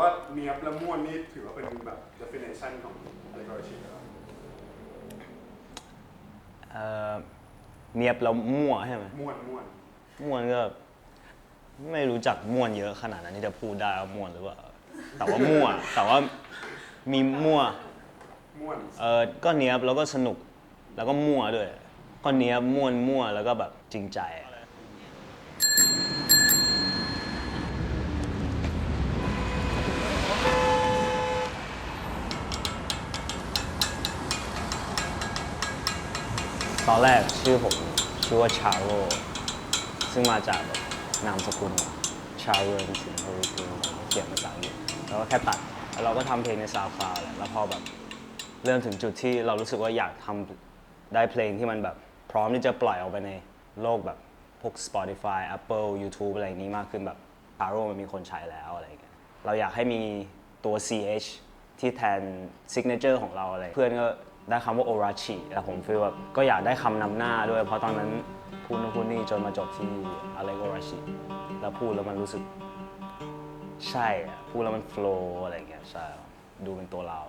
ว่าเนียบและม่วนนี่ถือว่าเป็นแบบ definition ของอะไรก็ชิครับเอ่อเนียบแล้วมั่วใช่ไหมม่วนม่วนม่วนก็ ไม่รู้จักม่วนเยอะขนาดนั้นที่จะพูดได้ว่าม่วนหรือเปล่าแต่ว่ามั่ว แต่ว่ามีมั่วม่วนเออก็เนียบแล้วก็สนุก แล้วก็มั่วด้วย ก็เนียบม่วนมั่วแล้วก็แบบจริงใจ ตอนแรกชื่อผมชื่อว่าชาโรซึ่งมาจากแบบนามสกุลชาโรนสิงห์โฮริกูเขียนภาษาอังกฤษแล้วก็แค่ตัดแล้วเราก็ทำเพลงในซาวคลาวแหละแล้วพอแบบเริ่มถึงจุดที่เรารู้สึกว่าอยากทำได้เพลงที่มันแบบ พร้อมที่จะปล่อยออกไปในโลกแบบพวก Spotify Apple YouTube อะไรนี้มากขึ้นแบบ a r o มันมีคนใช้แล้วอะไรเงี้ยเราอยากให้มีตัว CH ที่แทน signature ของเราอะไร เพื่อนก็ ได้คำว่า Orachi แต่ผมฟีลแบบก็อยากได้คำนำหน้าด้วย เพราะตอนนั้นพูดนู่นพูดนี่จนมาจบที่ Alex Orachi แล้วพูดแล้วมันรู้สึกใช่อะพูดแล้วมันโฟล์อะไรอย่างเงี้ยใช่ดูเป็นตัวเรา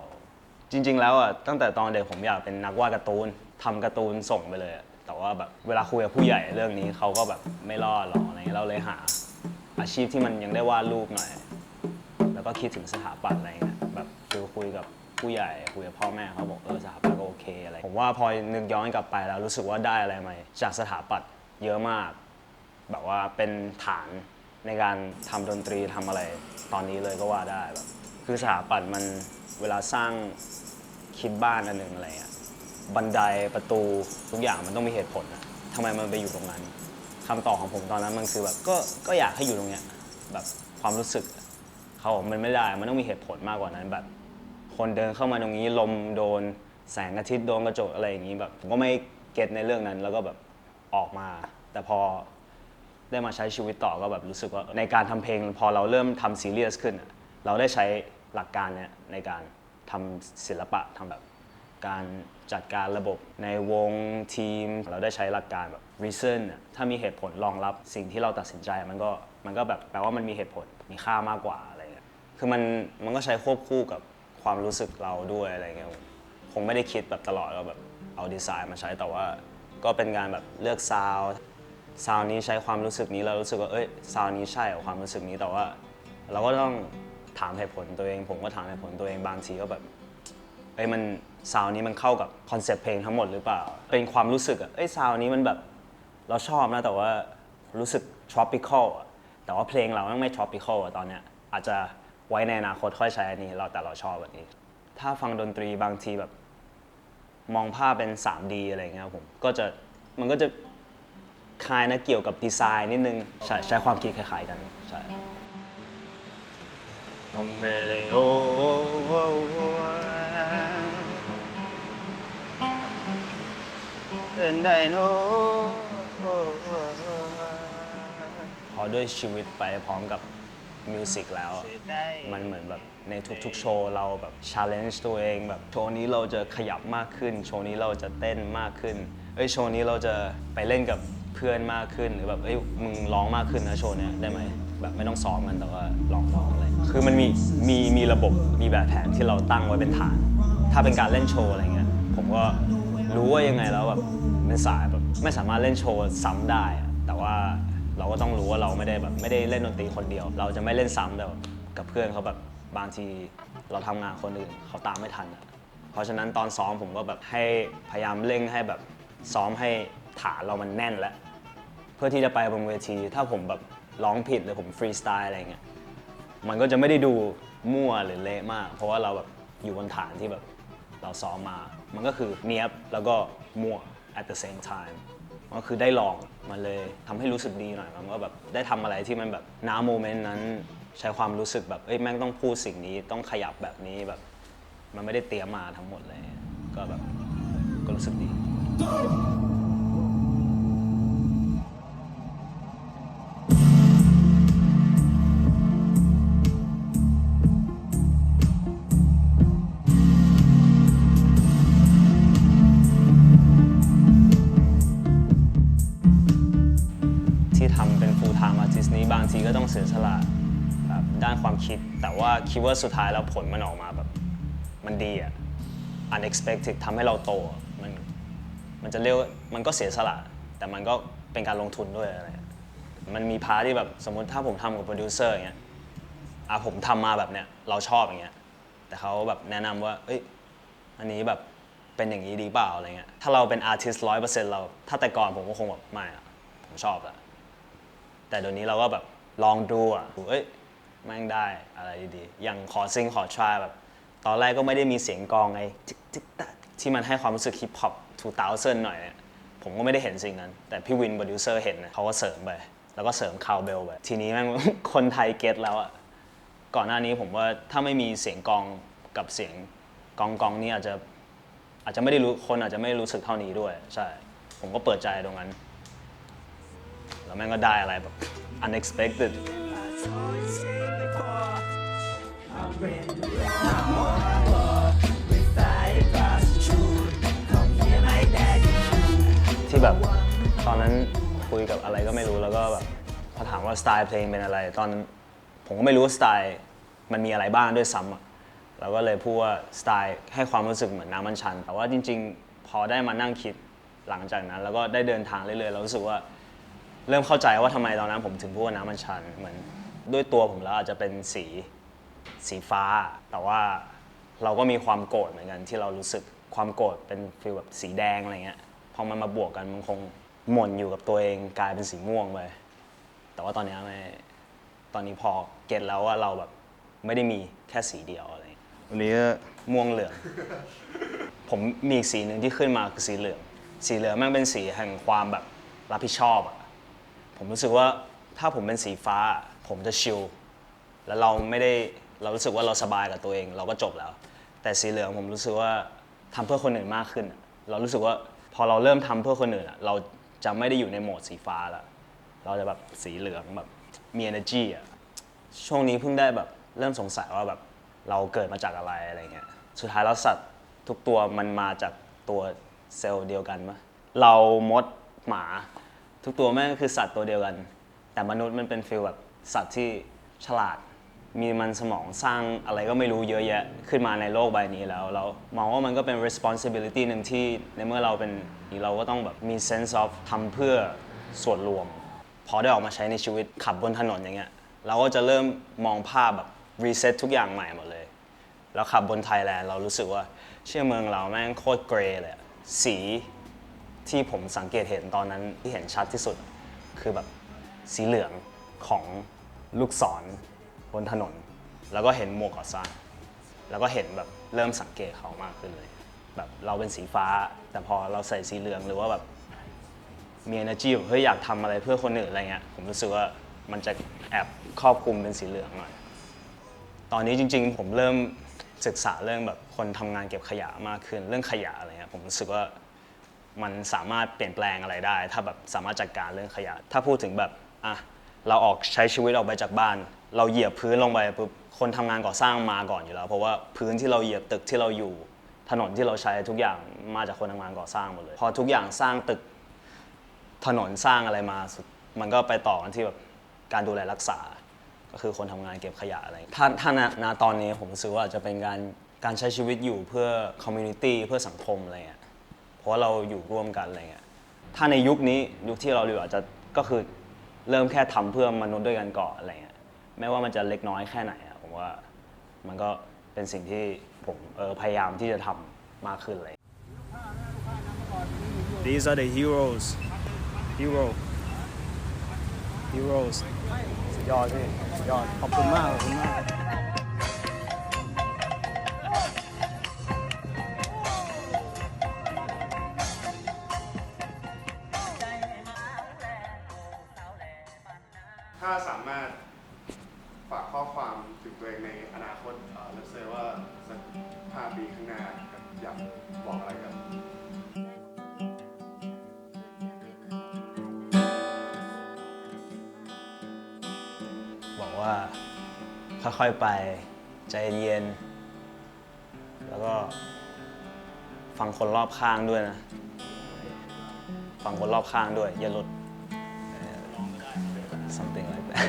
จริง ๆ แล้วอะตั้งแต่ตอนเด็กผมอยากเป็นนักวาดการ์ตูนทำการ์ตูนส่งไปเลยแต่ว่าแบบเวลาคุยกับผู้ใหญ่เรื่องนี้เขาก็แบบไม่รอดหรอกอะไรเงี้ยเราเลยหา อาชีพที่มันยังได้วาดรูปหน่อย แล้วก็คิดถึงสถาปัตย์อะไรเงี้ยแบบคือคุยกับผู้ใหญ่คุยกับพ่อแม่เขาบอกเออสถาปัต ผมว่าพอนึกย้อนกลับไปแล้วรู้สึกว่าได้อะไรใหม่จากสถาปัตย์เยอะมาก แบบว่าเป็นฐานในการทำดนตรีทำอะไร ตอนนี้เลยก็ว่าได้แบบคือสถาปัตย์มันเวลาสร้างคิดบ้านอันหนึ่งอะไรอะบันไดประตูทุกอย่างมันต้องมีเหตุผลอะทำไมมันไปอยู่ตรงนั้นคำตอบของผมตอนนั้นมันคือแบบก็ก็อยากให้อยู่ตรงเนี้ยแบบความรู้สึกเขาบอกมันไม่ได้มันต้องมีเหตุผลมากกว่านั้นแบบ คนเดินเข้ามาตรงนี้ลมโดน แสงอาทิตย์โดนกระจกอะไรอย่างนี้แบบผมก็ไม่เก็ตในเรื่องนั้น แล้วก็แบบออกมา แต่พอได้มาใช้ชีวิตต่อก็แบบรู้สึกว่าในการทำเพลงพอเราเริ่มทำซีเรียสขึ้น เราได้ใช้หลักการเนี้ยในการทำศิลปะทำแบบการจัดการระบบในวงทีม เราได้ใช้หลักการแบบ reason อะถ้ามีเหตุผลรองรับสิ่งที่เราตัดสินใจมันก็มันก็แบบแปลว่ามันมีเหตุผลมีค่ามากกว่าอะไรเงี้ยคือมันมันก็ใช้ควบคู่กับความรู้สึกเราด้วยอะไรเงี้ย คงไม่ได้คิดแบบตลอดว่าแบบเอาดีไซน์มาใช้แต่ว่าก็เป็นการแบบเลือกซาวซาวนี้ใช้ความรู้สึกนี้เรารู้สึกว่าเอ้ยซาวนี้ใช่กับความรู้สึกนี้แต่ว่า เราก็ต้องถามเหตุผลตัวเอง ผมก็ถามเหตุผลตัวเองบางทีก็แบบเอ้ยมันซาวนี้มันเข้ากับคอนเซปต์เพลงทั้งหมดหรือเปล่า เป็นความรู้สึกอะเอ้ยซาวนี้มันแบบเราชอบนะแต่ว่ารู้สึก tropical อะแต่ว่าเพลงเราไม่ tropical อะตอนเนี้ยอาจจะไว้ในอนาคตค่อยใช้อันนี้เราแต่เราชอบแบบนี้ ถ้าฟังดนตรีบางทีแบบ มองภาพเป็น 3D อะไรเงี้ยผมก็จะมันก็จะคล้ายนะเกี่ยวกับดีไซน์นิดนึงใช่ใช้ความคิดคล้ายๆกันใช่พอด้วยชีวิตไปพร้อมกับ มิวสิกแล้ว มันเหมือนแบบในทุกๆ โชว์เราแบบช l เลนจ์ตัวเองแบบโชว์นี้เราจะขยับมากขึ้น โชว์นี้เราจะเต้นมากขึ้นเอ้ยโชว์นี้เราจะไปเล่นกับเพื่อนมากขึ้นหรือแบบเอ้ยมึงร้องมากขึ้นนะโชว์เนี้ยได้ไหมแบบไม่ต้องซ้อมมันแต่ว่าลองร้องอะไรคือมันมีมีมีระบบมีแบบแผนที่เราตั้งไว้เป็นฐาน ถ้าเป็นการเล่นโชว์อะไรเงี้ยผมก็รู้ว่ายังไงแล้วแบบเป็นสายแบบไม่สามารถเล่นโชว์ซ้ำได้อะแต่ว่า เราก็ต้องรู้ว่าเราไม่ได้แบบไม่ได้เล่นดนตรีคนเดียว เราจะไม่เล่นซ้ำแต่แบบกับเพื่อนเขาแบบบางทีเราทำงานคนอื่นเขาตามไม่ทันอะเพราะฉะนั้นตอนซ้อมผมก็แบบให้พยายามเร่งให้แบบซ้อมให้ฐานเรามันแน่นแล้วเพื่อที่จะไปบนเวที ถ้าผมแบบร้องผิดหรือผมฟรีสไตล์อะไรเงี้ยมันก็จะไม่ได้ดูมั่วหรือเละมาก เพราะว่าเราแบบอยู่บนฐานที่แบบเราซ้อมมา มันก็คือเนี้ยบแล้วก็มั่ว at the same time ก็คือได้ลองมันเลยทำให้รู้สึกดีหน่อยมันก็แบบได้ทำอะไรที่มันแบบน้าโมเมนต์นั้น ใช้ความรู้สึกแบบเอ้ยแม่งต้องพูดสิ่งนี้ต้องขยับแบบนี้แบบ มันไม่ได้เตรียมมาทั้งหมดเลย ก็แบบก็รู้สึกดี ต้องเสียสละแบบด้านความคิด แต่ว่าคิดว่าสุดท้ายแล้วผลมันออกมาแบบมันดีอะ unexpected ทำให้เราโตมันมันจะเรียกว่ามันก็เสียสละ แต่มันก็เป็นการลงทุนด้วยอะไร มันมีพาร์ทที่แบบสมมติถ้าผมทำกับโปรดิวเซอร์อย่างเงี้ยอะผมทำมาแบบเนี้ยเราชอบอย่างเงี้ย แต่เขาแบบแนะนำว่า เอ้ย อันนี้แบบเป็นอย่างนี้ดีเปล่าอะไรเงี้ย ถ้าเราเป็นอาร์ติสต์ร้อยเปอร์เซ็นต์เรา ถ้าแต่ก่อนผมก็คงแบบไม่อะผมชอบอะแต่เดี๋ยวนี้เราก็แบบ ลองดูอะเอ้ยแม่งได้อะไรดีๆอย่างขอซิงขอทราแบบ ตอนแรกก็ไม่ได้มีเสียงกลองไงทิกทิกตักที่มันให้ความรู้สึกฮิปฮอป2000หน่อยเนี่ยผมก็ไม่ได้เห็นสิ่งนั้น แต่พี่วินโปรดิวเซอร์เห็นนะเขาก็เสริมไป แล้วก็เสริมคาวเบลไป ทีนี้แม่ง คนไทยเก็ตแล้วอะก่อนหน้านี้ผมว่าถ้าไม่มีเสียงกลองกับเสียงกองกองนี่อาจจะอาจจะไม่ได้รู้คนอาจจะไม่รู้สึกเท่านี้ด้วย ใช่ ผมก็เปิดใจตรงนั้น แล้วแม่งก็ได้อะไรแบบ unexpected ที่แบบตอนนั้นคุยกับอะไรก็ไม่รู้แล้วก็แบบพอถามว่าสไตล์เพลงเป็นอะไร ตอนนั้นผมก็ไม่รู้ว่าสไตล์มันมีอะไรบ้างด้วยซ้ำอะเราก็เลยพูดว่าสไตล์ให้ความรู้สึกเหมือนน้ำมันชัน แต่ว่าจริง ๆ พอได้มานั่งคิดหลังจากนั้น แล้วก็ได้เดินทางเรื่อยๆเรารู้สึกว่า เริ่มเข้าใจว่าทำไมตอนนั้นผมถึงพูดว่าน้ำมันชัน เหมือนด้วยตัวผมแล้วอาจจะเป็นสีสีฟ้า แต่ว่าเราก็มีความโกรธเหมือนกันที่เรารู้สึกความโกรธเป็นฟีลแบบสีแดงอะไรเงี้ยพอมันมาบวกกันมันคงหม่นอยู่กับตัวเองกลายเป็นสีม่วงไปแต่ว่าตอนเนี้ยไม่ตอนนี้พอเก็ตแล้วว่าเราแบบไม่ได้มีแค่สีเดียวอะไรเงี้ยวันนี้ก็ม่วงเหลือง ผมมีอีกสีหนึ่งที่ขึ้นมาคือสีเหลือง สีเหลืองแมันเป็นสีแห่งความแบบรับผิดชอบอะ ผมรู้สึกว่าถ้าผมเป็นสีฟ้า ผมจะชิลแล้วเราไม่ได้เรารู้สึกว่าเราสบายกับตัวเอง เราก็จบแล้ว แต่สีเหลืองผมรู้สึกว่าทำเพื่อคนอื่นมากขึ้น เรารู้สึกว่าพอเราเริ่มทำเพื่อคนอื่นเราจะไม่ได้อยู่ในโหมดสีฟ้าแล้วเราจะแบบสีเหลืองแบบมี energy อะช่วงนี้เพิ่งได้แบบเริ่มสงสัยว่าแบบเราเกิดมาจากอะไรอะไรเงี้ยสุดท้ายแล้วสัตว์ทุกตัวมันมาจากตัวเซลล์เดียวกันปะเรามดหมา ทุกตัวแม่งก็คือสัตว์ตัวเดียวกัน แต่มนุษย์มันเป็นฟีลแบบสัตว์ที่ฉลาด มีมันสมองสร้างอะไรก็ไม่รู้เยอะแยะขึ้นมาในโลกใบนี้แล้ว เรามองว่ามันก็เป็น responsibility หนึ่งที่ในเมื่อเราเป็นเราก็ต้องแบบมี sense of ทำเพื่อส่วนรวม พอได้ออกมาใช้ในชีวิตขับบนถนนอย่างเงี้ยเราก็จะเริ่มมองภาพแบบ reset ทุกอย่างใหม่หมดเลยแล้วขับบนไทยแลนด์เรารู้สึกว่าเชื่อเมืองเราแม่งโคตรเกรย์เลยสี ที่ผมสังเกตเห็นตอนนั้นที่เห็นชัดที่สุด คือแบบสีเหลืองของลูกศรบนถนน แล้วก็เห็นหมวกก่อสร้าง แล้วก็เห็นแบบเริ่มสังเกตเขามากขึ้นเลย แบบเราเป็นสีฟ้า แต่พอเราใส่สีเหลืองหรือว่าแบบมี energy แบบเฮ้ยอยากทำอะไรเพื่อคนอื่นอะไรเงี้ยผมรู้สึกว่ามันจะแอบครอบคลุมเป็นสีเหลืองหน่อยตอนนี้จริง ๆ ผมเริ่มศึกษาเรื่องแบบคนทำงานเก็บขยะมากขึ้นเรื่องขยะอะไรเงี้ยผมรู้สึกว่า มันสามารถเปลี่ยนแปลงอะไรได้ ถ้าแบบสามารถจัดการเรื่องขยะ ถ้าพูดถึงแบบอะเราออกใช้ชีวิตออกไปจากบ้าน เราเหยียบพื้นลงไปปุ๊บคนทำงานก่อสร้างมาก่อนอยู่แล้ว เพราะว่าพื้นที่เราเหยียบตึกที่เราอยู่ถนนที่เราใช้ทุกอย่างมาจากคนทำงานก่อสร้างหมดเลย พอทุกอย่างสร้างตึกถนนสร้างอะไรมาสุดมันก็ไปต่อกันที่แบบการดูแลรักษา ก็คือคนทำงานเก็บขยะอะไร ถ้าถ้าณณตอนนี้ผมรู้สึกว่าจะเป็นการการใช้ชีวิตอยู่เพื่อคอมมูนิตี้เพื่อสังคมอะไรเงี้ย เพราะเราอยู่ร่วมกันอะไรเงี้ยถ้าในยุคนี้ยุคที่เราอยู่อาจจะก็คือเริ่มแค่ทำเพื่อมนุษย์ด้วยกันก่อนอะไรเงี้ยไม่ว่ามันจะเล็กน้อยแค่ไหนอะผมว่ามันก็เป็นสิ่งที่ผมเออพยายามที่จะทำมากขึ้นเลย These are the heroes hero heroes สุดยอดพี่สุดยอดขอบคุณมากขอบคุณมากับบอกอะไรกับบอกว่าค่อยๆไปใจเย็น แล้วก็ฟังคนรอบข้างด้วยนะ ฟังคนรอบข้างด้วย อย่าหลุด something like that